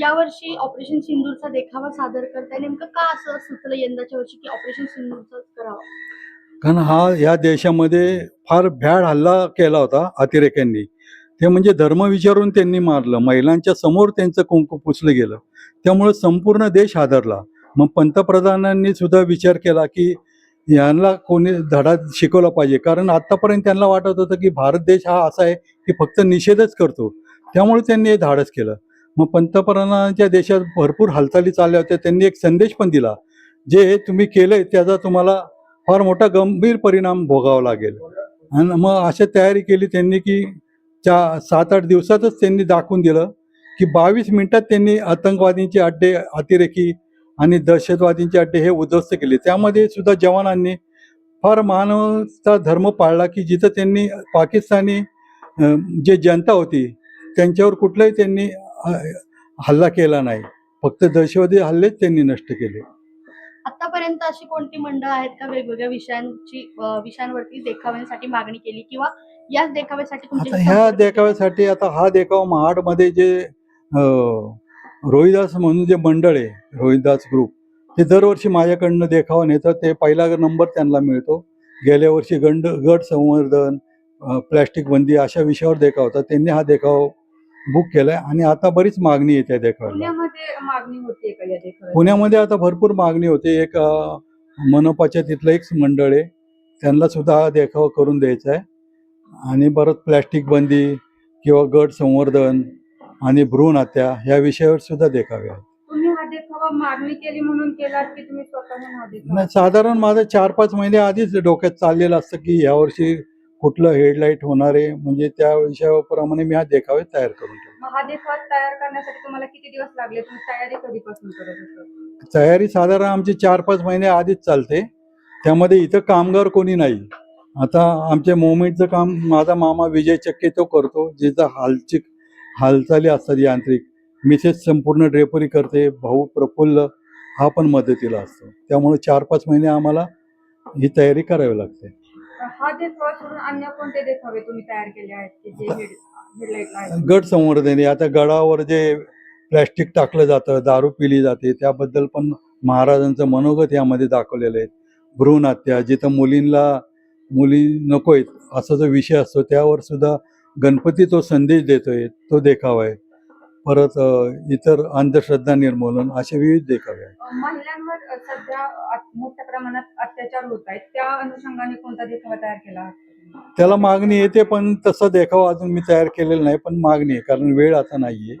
यावर्षी ऑपरेशन सिंदूरचा देखावा सादर करताय. नेमकं का असं सुचलं यंदाच्या वर्षी की ऑपरेशन सिंदूरचा करावा? कारण हा या देशामध्ये फार भ्याड हल्ला केला होता अतिरेक्यांनी. ते म्हणजे धर्म विचारून त्यांनी मारलं. महिलांच्या समोर त्यांचं कुंकू पुसलं गेलं. त्यामुळे संपूर्ण देश हादरला. मग पंतप्रधानांनी सुद्धा विचार केला की यांना कोणी धडा शिकवला पाहिजे. कारण आत्तापर्यंत त्यांना वाटत होतं की भारत देश हा असा आहे की फक्त निषेधच करतो. त्यामुळे त्यांनी हे धाडस केलं. मग पंतप्रधानांच्या देशात भरपूर हालचाली चालल्या होत्या. त्यांनी एक संदेश पण दिला. जे तुम्ही केलंय त्याचा तुम्हाला फार मोठा गंभीर परिणाम भोगावा लागेल. आणि मग अशी तयारी केली त्यांनी की चा सात आठ दिवसातच त्यांनी दाखवून दिलं की बावीस मिनिटात त्यांनी आतंकवादींचे अड्डे अतिरेकी आणि दहशतवादींचे अड्डे हे उद्ध्वस्त केले त्यामध्ये सुद्धा जवानांनी फार मानवता धर्म पाळला की जिथं त्यांनी पाकिस्तानी जे जनता होती त्यांच्यावर कुठलाही त्यांनी हल्ला केला नाही फक्त दहशतवादी हल्लेच त्यांनी नष्ट केले आतापर्यंत अशी कोणती मंडळ आहेत का वेगवेगळ्या विषयांची विषयांवरती देखाव्यांसाठी मागणी केली किंवा याच देखाव्यासाठी ह्या? देखाव्यासाठी आता हा देखावा महाडमध्ये जे रोहिदास म्हणून जे मंडळ आहे रोहिदास ग्रुप ते दरवर्षी माझ्याकडनं देखावा नेतं ते पहिला नंबर त्यांना मिळतो. गेल्या वर्षी गंड गट संवर्धन प्लॅस्टिक बंदी अशा विषयावर देखावा होता. त्यांनी हा देखावा बुक केलाय आणि आता बरीच मागणी त्या देखाव्याला. पुण्यामध्ये आता भरपूर मागणी होते. एक मनपाच्या तिथलं एक मंडळ आहे. त्यांना सुद्धा हा देखावा करून द्यायचा आहे. आणि परत प्लॅस्टिक बंदी किंवा गट संवर्धन आणि भ्रूण हत्या ह्या विषयावर सुद्धा देखावे आहेत. तुम्ही हा देखावा मागणी केली म्हणून केलात की तुम्ही स्वतःहून हा देखावा? नाही, साधारण माझं चार पाच महिने आधीच डोक्यात चाललेलं असतं की यावर्षी कुठलं हेडलाईट होणार आहे. म्हणजे त्या विषयाप्रमाणे मी हा देखावे तयार करून ठेवतो. मग हा देखावा तयार करण्यासाठी तुम्हाला किती दिवस लागले? तुम्ही तयारी कधीपासून करत होता? तयारी साधारण आमची चार पाच महिने आधीच चालते. त्यामध्ये इथं कामगार कोणी नाही. आता आमच्या मुवमेंटचं काम माझा मामा विजय चक्के तो करतो जिचा हालची हालचाली असतात यांत्रिक. मिसेस संपूर्ण ड्रेपरी करते भाऊ प्रफुल्ल हा पण मदतीला असतो. त्यामुळे चार पाच महिने आम्हाला ही तयारी करावी लागते. हा देखावा सोडून अन्य कोणते देखावे तुम्ही तयार केले आहेत की जे हेडलाईटला आहेत? गट संवर्धने आता गडावर जे प्लॅस्टिक टाकलं जातं दारू पिली जाते त्याबद्दल पण महाराजांचं मनोगत यामध्ये दाखवलेलं आहे. भ्रूण हत्या जिथं मुलींना मुली नको आहेत असा जो विषय असतो त्यावर सुद्धा गणपती तो संदेश देतोय तो देखावा आहे. परत इतर अंधश्रद्धा निर्मूलन असे विविध देखावे आहेत. महिलांवर सध्या मोठ्या प्रमाणात अत्याचार होत आहेत. त्या अनुषंगाने कोणता देखावा तयार केला त्याला मागणी येते पण तसा देखावा अजून मी तयार केलेला नाही पण मागणी आहे कारण वेळ आता नाहीये.